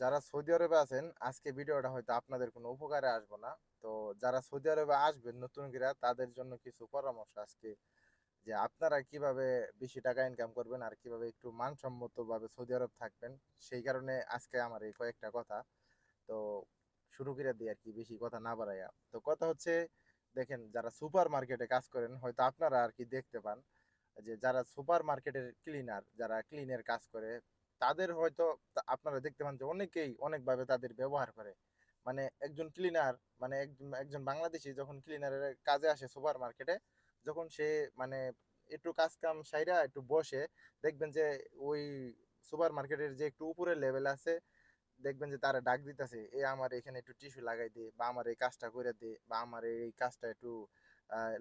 যারা সৌদি আরবে আছেন, আজকে ভিডিওটা হয়তো আপনাদের কোনো উপকারে আসব না। তো যারা সৌদি আরবে আসবেন নতুন করে, তাদের জন্য কিছু পরামর্শ আজকে যে আপনারা কীভাবে বেশি টাকা ইনকাম করবেন আর কীভাবে একটু মানসম্মত ভাবে সৌদি আরব থাকবেন, সেই কারণে আজকে আমার এই কয়েকটা কথা। তো শুরু করে দিই আর কি, বেশি কথা না বাড়াইয়া। তো কথা হচ্ছে, দেখেন যারা সুপার মার্কেটে কাজ করেন, হয়তো আপনারা আর কি দেখতে পান যে যারা সুপার মার্কেটের ক্লিনার যারা ক্লিনের কাজ করে তাদের হয়তো আপনারা দেখতে পান যে অনেকেই অনেকভাবে তাদের ব্যবহার করে। মানে একজন ক্লিনার মানে একজন বাংলাদেশি যখন ক্লিনারের কাজে আসে সুপার মার্কেটে, যখন সে মানে একটু কাজ কাম সাইরা একটু বসে, দেখবেন যে ওই সুপার মার্কেটের যে একটু উপরের লেভেল আছে, দেখবেন যে তারা ডাক দিতেছে, এ আমার এখানে একটু টিস্যু লাগাই দে, বা আমার এই কাজটা করে দে, বা আমার এই কাজটা একটু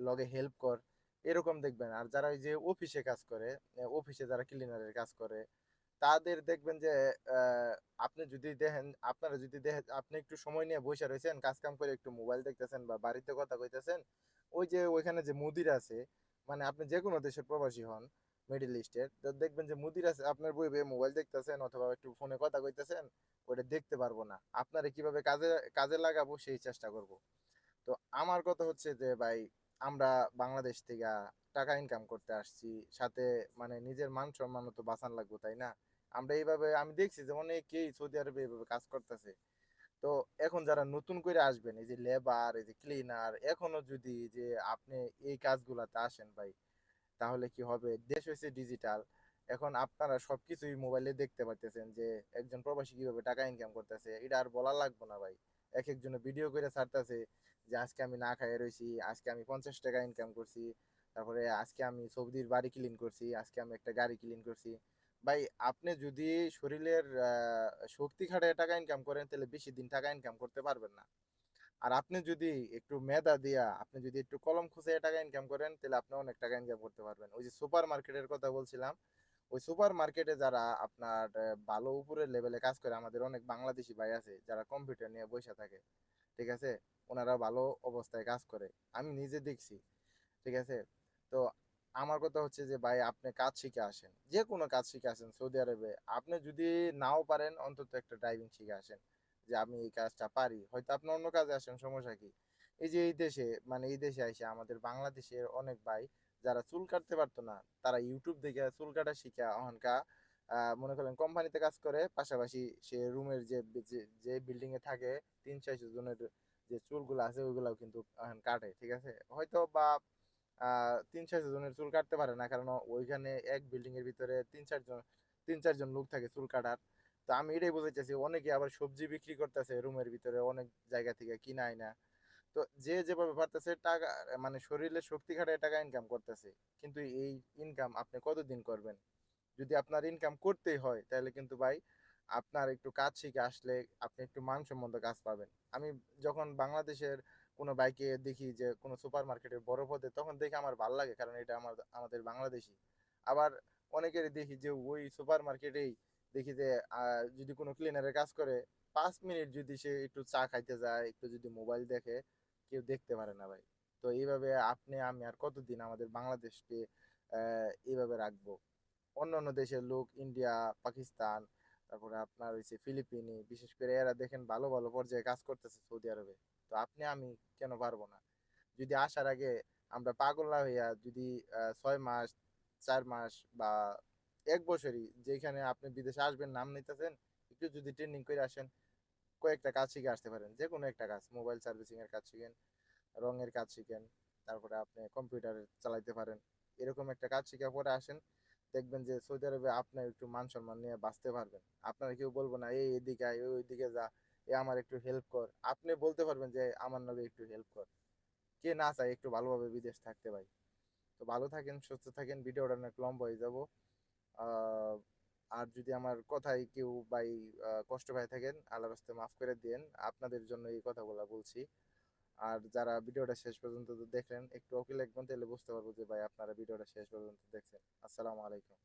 লগে হেল্প কর। এরকম দেখবেন। আর যারা ওই যে অফিসে কাজ করে অফিসে যারা ক্লিনারের কাজ করে তাদের দেখবেন যে আপনি যদি দেখেন, আপনারা যদি দেখেন, আপনি একটু সময় নিয়ে বসে রয়েছেন কাজ কাম করে একটু মোবাইল দেখতেছেন বা বাড়িতে কথা কইতেছেন, ওই যে ওইখানে যে মুদির আছে মানে আপনি যে কোনো দেশের প্রবাসী হন মিডল ইস্টের তো দেখবেন যে মুদির আছে, আপনার বই বই মোবাইল দেখতেছেন অথবা একটু ফোনে কথা কইতেছেন ওটা দেখতে পারব না। আপনারা কীভাবে কাজে কাজে লাগাবো সেই চেষ্টা করব। তো আমার কথা হচ্ছে যে, ভাই, আমরা বাংলাদেশ থেকে টাকা ইনকাম করতে আসছি, সাথে মানে নিজের মান সম্মানও তো বাঁচান লাগবো, তাই না? আমরা এইভাবে, আমি দেখছি যে অনেকেই সৌদি আরবে এইভাবে কাজ করতেছে। তো এখন যারা নতুন করে আসবেন, এই যে লেবার এই যে ক্লিনার এখনও যদি যে আপনি এই কাজগুলাতে আসেন ভাই, তাহলে কি হবে? দেশ হয়েছে ডিজিটাল এখন আপনারা সবকিছুই মোবাইলে দেখতে পারতেছেন যে একজন প্রবাসী কীভাবে টাকা ইনকাম করতেছে, এটা আর বলা লাগবে না ভাই। এক একজনে ভিডিও করে ছাড়তেছে যে আজকে আমি না খাইয়ে রয়েছি আজকে আমি পঞ্চাশ টাকা ইনকাম করছি, তারপরে আজকে আমি সৌদির বাড়ি ক্লিন করছি, আজকে আমি একটা গাড়ি ক্লিন করছি। ভাই, আপনি যদি শরীরের শক্তি খাটায় টাকা ইনকাম করেন, তাহলে বেশি দিন টাকা ইনকাম করতে পারবেন না। আর আপনি যদি একটু মেধা দিয়া, আপনি যদি একটু কলম খুঁজে টাকা ইনকাম করেন, তাহলে আপনি অনেক টাকা ইনকাম করতে পারবেন। ওই যে সুপার মার্কেটের কথা বলছিলাম, ওই সুপার মার্কেটে যারা আপনার ভালো উপরের লেভেলে কাজ করে, আমাদের অনেক বাংলাদেশি ভাই আছে, যারা কম্পিউটার নিয়ে বসে থাকে, ঠিক আছে? ওনারা ভালো অবস্থায় কাজ করে। আমি নিজে দেখছি, ঠিক আছে? তো আমার কথা হচ্ছে যে, ভাই, আপনি কাজ শিখে আসেন। যে কোনো কাজ শিখে আসেন সৌদি আরবে। আপনি যদি নাও পারেন, অন্তত একটা ড্রাইভিং শিখে আসেন যে, আমি এই কাজটা পারি। হয়তো আপনি অন্য কাজে আসেন, সমস্যা কি? এই যে, এই দেশে মানে এই দেশে এসে আমাদের বাংলাদেশের অনেক ভাই যারা চুল কাটতে পারতো না, তারা ইউটিউব দেখে চুল কাটা শিখে অহনকা মনে করেন কোম্পানিতে কাজ করে, পাশাপাশি সে রুমের যে, যে- বিল্ডিং এ থাকে, তিন চারশো জনের যে চুলগুলো আছে, ওইগুলাও কিন্তু কাটে ঠিক আছে? হয়তো বা তিন চারশো জনের চুল কাটতে পারে না, কারণ ওইখানে এক বিল্ডিং এর ভিতরে তিন চারজন তিন চারজন লোক থাকে চুল কাটার। তো আমি এটাই চাইছি, অনেকে আবার সবজি বিক্রি করতেছে রুমের ভিতরে, অনেক জায়গা থেকে কিনা না। তো যে যেভাবে পারতেছে টাকা মানে শরীরে শক্তি খাটায় টাকা ইনকাম করতেছে। কিন্তু এই ইনকাম আপনি কতদিন করবেন? যদি আপনার ইনকাম করতেই হয়, তাহলে কিন্তু ভাই আপনার একটু কাজ শিখে আসলে আপনি একটু মানসম্মত কাজ পাবেন। আমি যখন বাংলাদেশের কোনো বাইকে দেখি যে, কোনো সুপার মার্কেটের বড় পদে, তখন দেখে আমার ভালো লাগে, কারণ এটা আমার, আমাদের বাংলাদেশি আবার অনেকের দেখি যে, ওই সুপার মার্কেটেই দেখি যে যদি কোনো ক্লিনারের কাজ করে, পাঁচ মিনিট যদি সে একটু চা খাইতে যায়, একটু যদি মোবাইল দেখে, কেউ দেখতে পারে না ভাই। তো এইভাবে আপনি, আমি আর কতদিন আমাদের বাংলাদেশকে এইভাবে রাখব? অন্য অন্য দেশের লোক ইন্ডিয়া পাকিস্তান তারপরে আপনার হচ্ছে ফিলিপিনি বিশেষ করে এরা দেখেন ভালো ভালো পর্যায়ে কাজ করতেছে সৌদি আরবে তো আপনি, আমি কেন পারব না? যদি আসার আগে আমরা পাগল না হইয়া যদি ছয় মাস, চার মাস বা এক বছরই যেখানে আপনি বিদেশে আসবেন, নাম নিতেছেন, একটু যদি ট্রেনিং করে আসেন, কয়েকটা কাজ শিখে আসতে পারেন। যে কোনো একটা কাজ মোবাইল সার্ভিসিং এর কাজ শিখেন, রঙের কাজ শিখেন, তারপরে আপনি কম্পিউটার চালাইতে পারেন। এরকম একটা কাজ শিখে পরে আসেন, দেখবেন যে সৌদি আরবে আপনার একটু মান সম্মান নিয়ে বাঁচতে পারবেন। আপনারা কেউ বলব না, এই এদিকে ওই ওইদিকে যা। এ আমার একটু হেল্প কর। আপনি বলতে পারবেন যে আমার নগে একটু হেল্প কর। কে না চায় একটু ভালোভাবে বিদেশ থাকতে ভাই। তো ভালো থাকেন, সুস্থ থাকেন, ভিডিওটা অনেক লম্বা হয়ে যাব। আর যদি আমার কথায় কেউ ভাই কষ্ট পেয়ে থাকেন, আল্লাহর রাস্তায় মাফ করে দিয়েন আপনাদের জন্য এই কথাগুলো বলছি। আর যারা ভিডিওটা শেষ পর্যন্ত দেখলেন, একটু ওকে লিখবেন তাহলে বুঝতে পারব যে ভাই আপনারা ভিডিওটা শেষ পর্যন্ত দেখছেন। আসসালামু আলাইকুম।